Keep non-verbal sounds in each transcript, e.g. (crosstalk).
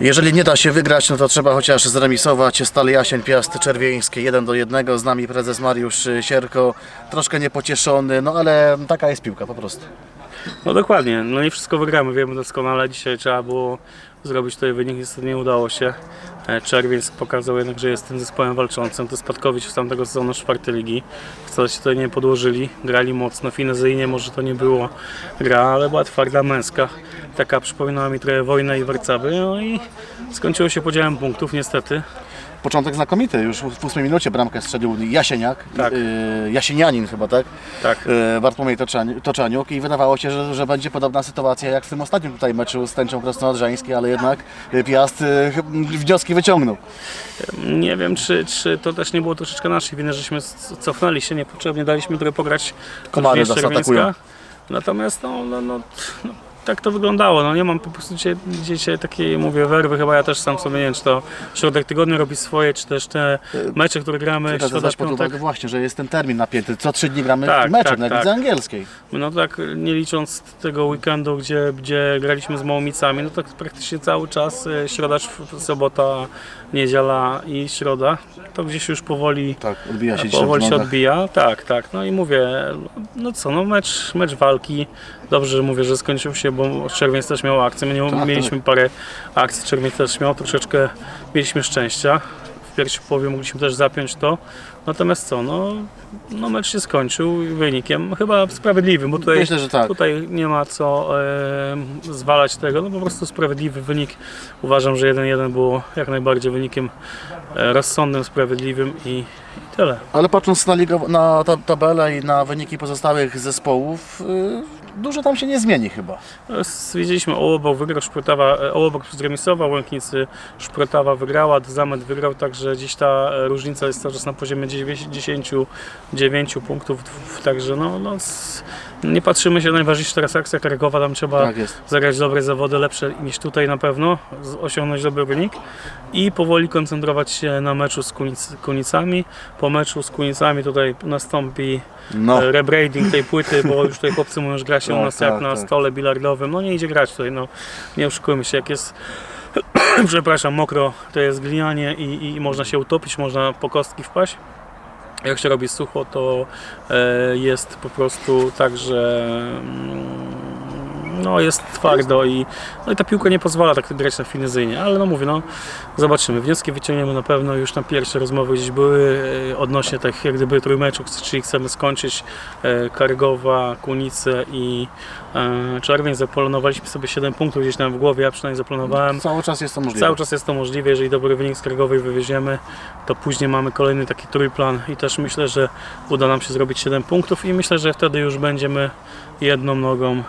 Jeżeli nie da się wygrać, no to trzeba chociaż zremisować. Stal Jasień, Piast Czerwieńskie 1 do 1. Z nami prezes Mariusz Sierko. Troszkę niepocieszony, no ale taka jest piłka po prostu. No dokładnie, no nie wszystko wygramy, wiemy doskonale. Dzisiaj trzeba było zrobić tutaj wynik, niestety nie udało się. E, Czerwiec pokazał jednak, że jest tym zespołem walczącym. To Spadkowicz z tamtego sezonu czwartej ligi. Wcale się tutaj nie podłożyli, grali mocno, finezyjnie może to nie było gra, ale była twarda męska. Taka przypominała mi trochę wojnę i Warcaby, no i skończyło się podziałem punktów niestety. Początek znakomity, już w ósmej minucie bramkę strzelił Jasieniak, Tak. yy, Jasienianin chyba, tak? Tak. Yy, Bartłomiej Toczani- Toczaniuk i wydawało się, że, że będzie podobna sytuacja jak w tym ostatnim tutaj meczu z Tęczą Krasnoodrzańskiej, ale jednak Piast yy, chyb- wnioski wyciągnął. Nie wiem, czy, czy to też nie było troszeczkę naszej winy, żeśmy cofnęli się niepotrzebnie, daliśmy trochę pograć Komary nas atakują. Natomiast no, no, no, no, tak to wyglądało. No, nie mam po prostu dzisiaj, dzisiaj takiej, mówię, werwy. Chyba ja też sam sobie nie wiem, czy to środek tygodnia robi swoje, czy też te mecze, które gramy, Teraz środa, pod uwagę właśnie, że jest ten termin napięty. Co trzy dni gramy Tak, mecze tak, na tak. lidze angielskiej. No tak, nie licząc tego weekendu, gdzie, gdzie graliśmy z Małomicami, no tak praktycznie cały czas, e, środa, sobota, niedziela i środa, to gdzieś już powoli Tak, odbija się powoli się odbija, tak, tak. No i mówię, no co, no mecz, mecz walki. Dobrze, że mówię, że skończył się, bo Czerwiec też miał akcję. My nie, Tak, mieliśmy parę akcji, Czerwiec też miał, troszeczkę mieliśmy szczęścia. W pierwszej połowie mogliśmy też zapiąć to. Natomiast co, no, no mecz się skończył wynikiem chyba sprawiedliwym, bo tutaj, Myślę, że tak. tutaj nie ma co e, zwalać tego, no po prostu sprawiedliwy wynik. Uważam, że 1-1 było jak najbardziej wynikiem e, rozsądnym, sprawiedliwym i, i tyle. Ale patrząc na, ligo, na ta, tabelę i na wyniki pozostałych zespołów, yy, dużo tam się nie zmieni chyba. Widzieliśmy, Ołobok wygrał, Szprotawa, e, Ołobok zremisował, Łęknicy Szprotawa wygrała, Zamet wygrał, także gdzieś ta e, różnica jest cały czas na poziomie 99 punktów, także no, no nie patrzymy się, najważniejsza teraz akcja Krakowa, tam trzeba Tak zagrać dobre zawody, lepsze niż tutaj na pewno, osiągnąć dobry wynik i powoli koncentrować się na meczu z Kunic, Kunicami. Po meczu z Kunicami tutaj nastąpi No, e, rebranding tej płyty, bo już tutaj chłopcy mówią, że gra się u Tak, nas jak tak, na tak. stole bilardowym. No nie idzie grać tutaj, no nie oszukujmy się, jak jest (clears throat) przepraszam, mokro, to jest glinianie i, i można się utopić, można po kostki wpaść. Jak się robi sucho, to e, jest po prostu tak, że mm, no, jest twardo i, no, i ta piłka nie pozwala tak grać na finezyjnie, ale no mówię, no zobaczymy. Wnioski wyciągniemy na pewno, już na pierwsze rozmowy gdzieś były e, odnośnie tak jak gdyby trójmeczów, czyli chcemy skończyć e, Kargowa, Kunice i e, Czerwień. Zaplanowaliśmy sobie 7 punktów gdzieś tam w głowie, ja przynajmniej zaplanowałem. cały czas jest to możliwe. Cały czas jest to możliwe, jeżeli dobry wynik z Krakowej wywieziemy, to później mamy kolejny taki trójplan i też myślę, że uda nam się zrobić 7 punktów i myślę, że wtedy już będziemy jedną nogą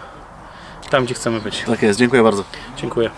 tam, gdzie chcemy być. Tak jest, dziękuję bardzo. Dziękuję.